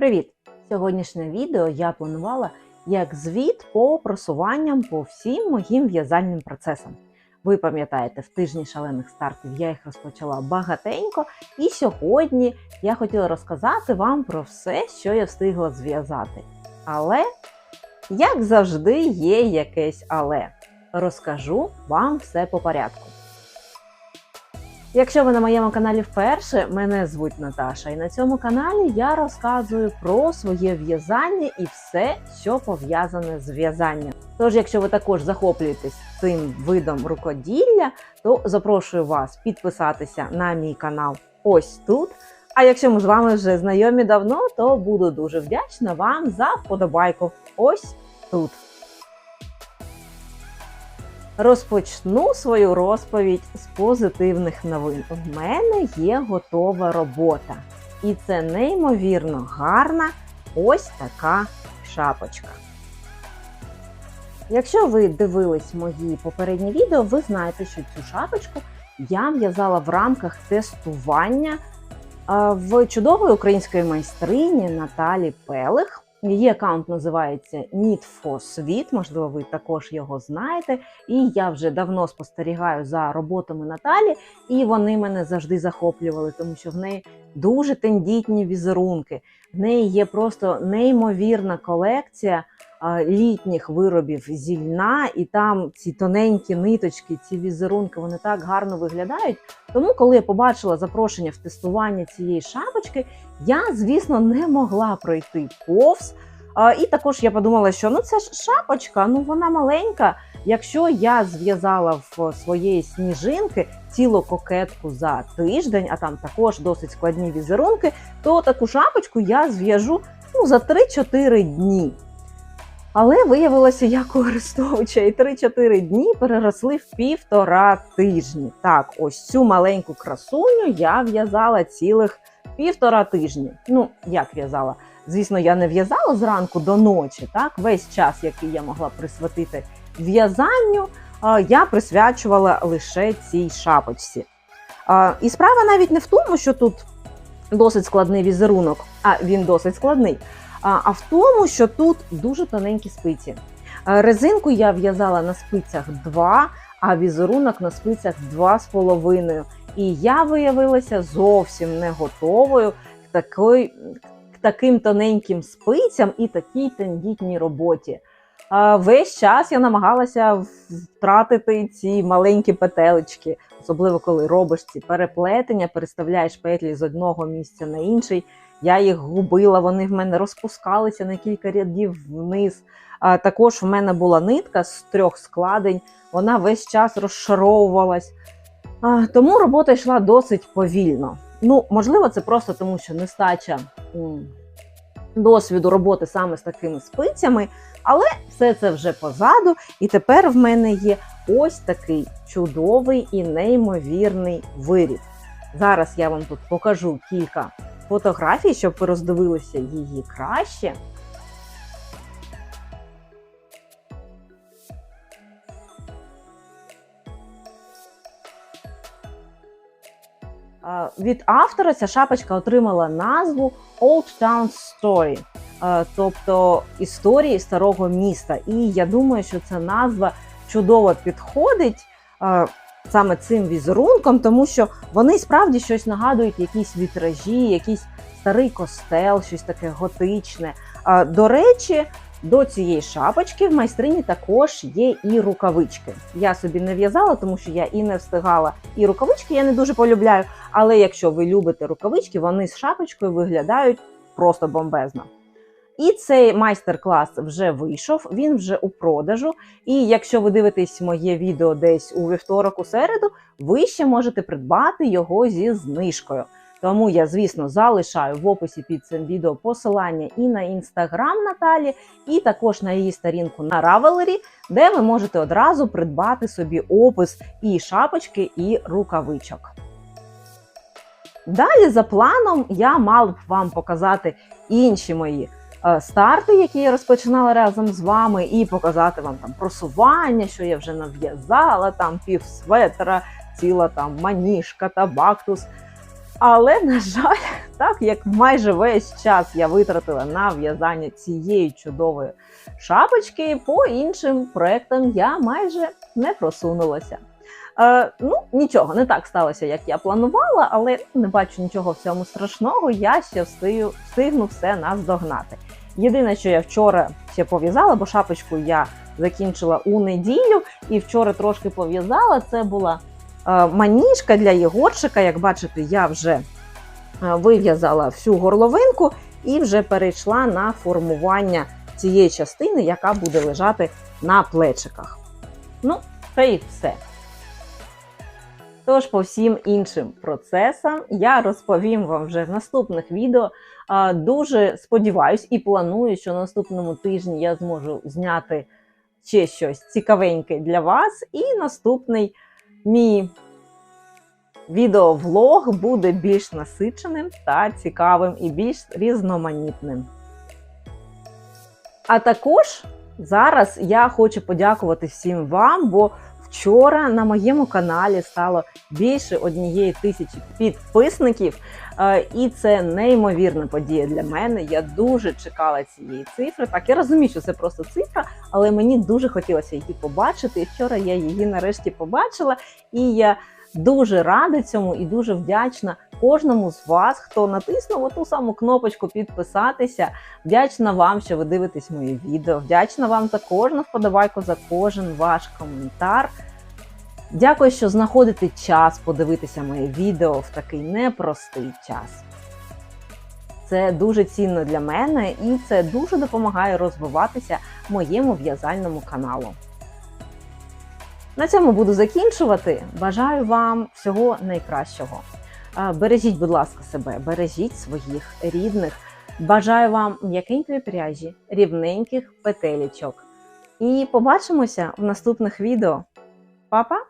Привіт! Сьогоднішнє відео я планувала як звіт по просуванням по всім моїм в'язальним процесам. Ви пам'ятаєте, в тижні шалених стартів я їх розпочала багатенько, і сьогодні я хотіла розказати вам про все, що я встигла зв'язати. Але, як завжди, є якесь але. Розкажу вам все по порядку. Якщо ви на моєму каналі вперше, мене звуть Наташа, і на цьому каналі я розказую про своє в'язання і все, що пов'язане з в'язанням. Тож, якщо ви також захоплюєтесь цим видом рукоділля, то запрошую вас підписатися на мій канал ось тут. А якщо ми з вами вже знайомі давно, то буду дуже вдячна вам за вподобайку ось тут. Розпочну свою розповідь з позитивних новин. У мене є готова робота. І це неймовірно гарна ось така шапочка. Якщо ви дивились мої попередні відео, ви знаєте, що цю шапочку я в'язала в рамках тестування в чудової української майстрині Наталі Пелих. Її аккаунт називається Need for Sweet, можливо, ви також його знаєте. І я вже давно спостерігаю за роботами Наталі, і вони мене завжди захоплювали, тому що в неї дуже тендітні візерунки. В неї є просто неймовірна колекція літніх виробів зі льна, і там ці тоненькі ниточки, ці візерунки, вони так гарно виглядають. Тому, коли я побачила запрошення в тестування цієї шапочки, я, звісно, не могла пройти повз. І також я подумала, що ну це ж шапочка, ну вона маленька. Якщо я зв'язала в своєї сніжинки цілу кокетку за тиждень, а там також досить складні візерунки, то таку шапочку я зв'яжу ну, за 3-4 дні. Але виявилося, я користувача і 3-4 дні переросли в півтора тижні. Так, ось цю маленьку красуню я в'язала цілих півтора тижні. Ну, як в'язала? Звісно, я не в'язала зранку до ночі. Так, весь час, який я могла присвятити в'язанню, я присвячувала лише цій шапочці. І справа навіть не в тому, що тут досить складний візерунок, а він досить складний а в тому, що тут дуже тоненькі спиці. Резинку я в'язала на спицях 2, а візерунок на спицях 2,5. І я виявилася зовсім не готовою к таким тоненьким спицям і такій тендітній роботі. Весь час я намагалася втратити ці маленькі петелечки, особливо коли робиш ці переплетення, переставляєш петлі з одного місця на інший. Я їх губила, вони в мене розпускалися на кілька рядів вниз. Також в мене була нитка з трьох складень, вона весь час розшаровувалась. Тому робота йшла досить повільно. Ну, Можливо, це просто тому, що нестача досвіду роботи саме з такими спицями, але все це вже позаду. І тепер в мене є ось такий чудовий і неймовірний виріб. Зараз я вам тут покажу кілька фотографій, щоб ви роздивилися її краще. Від автора ця шапочка отримала назву Old Town Story, тобто історії старого міста. І я думаю, що ця назва чудово підходить саме цим візерунком, тому що вони справді щось нагадують, якісь вітражі, якийсь старий костел, щось таке готичне. До речі, до цієї шапочки в майстрині також є і рукавички. Я собі не в'язала, тому що я і не встигала. І рукавички я не дуже полюбляю. Але якщо ви любите рукавички, вони з шапочкою виглядають просто бомбезно. І цей майстер-клас вже вийшов, він вже у продажу. І якщо ви дивитесь моє відео десь у вівторок, у середу, ви ще можете придбати його зі знижкою. Тому я, звісно, залишаю в описі під цим відео посилання і на інстаграм Наталі, і також на її сторінку на Равелері, де ви можете одразу придбати собі опис і шапочки, і рукавичок. Далі, за планом, я мала б вам показати інші мої старти, які я розпочинала разом з вами, і показати вам там просування, що я вже нав'язала, там пів светра, ціла там маніжка та бактус. Але, на жаль, так як майже весь час я витратила на в'язання цієї чудової шапочки, по іншим проектам я майже не просунулася. Е, ну, нічого, не так сталося, як я планувала, але не бачу нічого в цьому страшного. Я ще встигну, встигну все наздогнати. Єдине, що я вчора ще пов'язала, бо шапочку я закінчила у неділю і вчора трошки пов'язала. Це була е, маніжка для Єгорчика. Як бачите, я вже е, вив'язала всю горловинку і вже перейшла на формування цієї частини, яка буде лежати на плечиках. Ну, це і все. Тож, по всім іншим процесам я розповім вам вже в наступних відео. Дуже сподіваюсь і планую, що наступному тижні я зможу зняти ще щось цікавеньке для вас. І наступний мій відеовлог буде більш насиченим та цікавим і більш різноманітним. А також зараз я хочу подякувати всім вам, бо вчора на моєму каналі стало більше однієї тисячі підписників, Е, і це неймовірна подія для мене. Я дуже чекала цієї цифри. Так, я розумію, що це просто цифра, але мені дуже хотілося її побачити. І вчора я її нарешті побачила, і я дуже рада цьому і дуже вдячна кожному з вас, хто натиснув оту саму кнопочку підписатися. Вдячна вам, що ви дивитесь моє відео. Вдячна вам за кожну вподобайку, за кожен ваш коментар. Дякую, що знаходите час подивитися моє відео в такий непростий час. Це дуже цінно для мене і це дуже допомагає розвиватися моєму в'язальному каналу. На цьому буду закінчувати. Бажаю вам всього найкращого. Бережіть, будь ласка, себе, бережіть своїх рідних. Бажаю вам м'якенької пряжі, рівненьких петелічок. І побачимося в наступних відео. Па-па!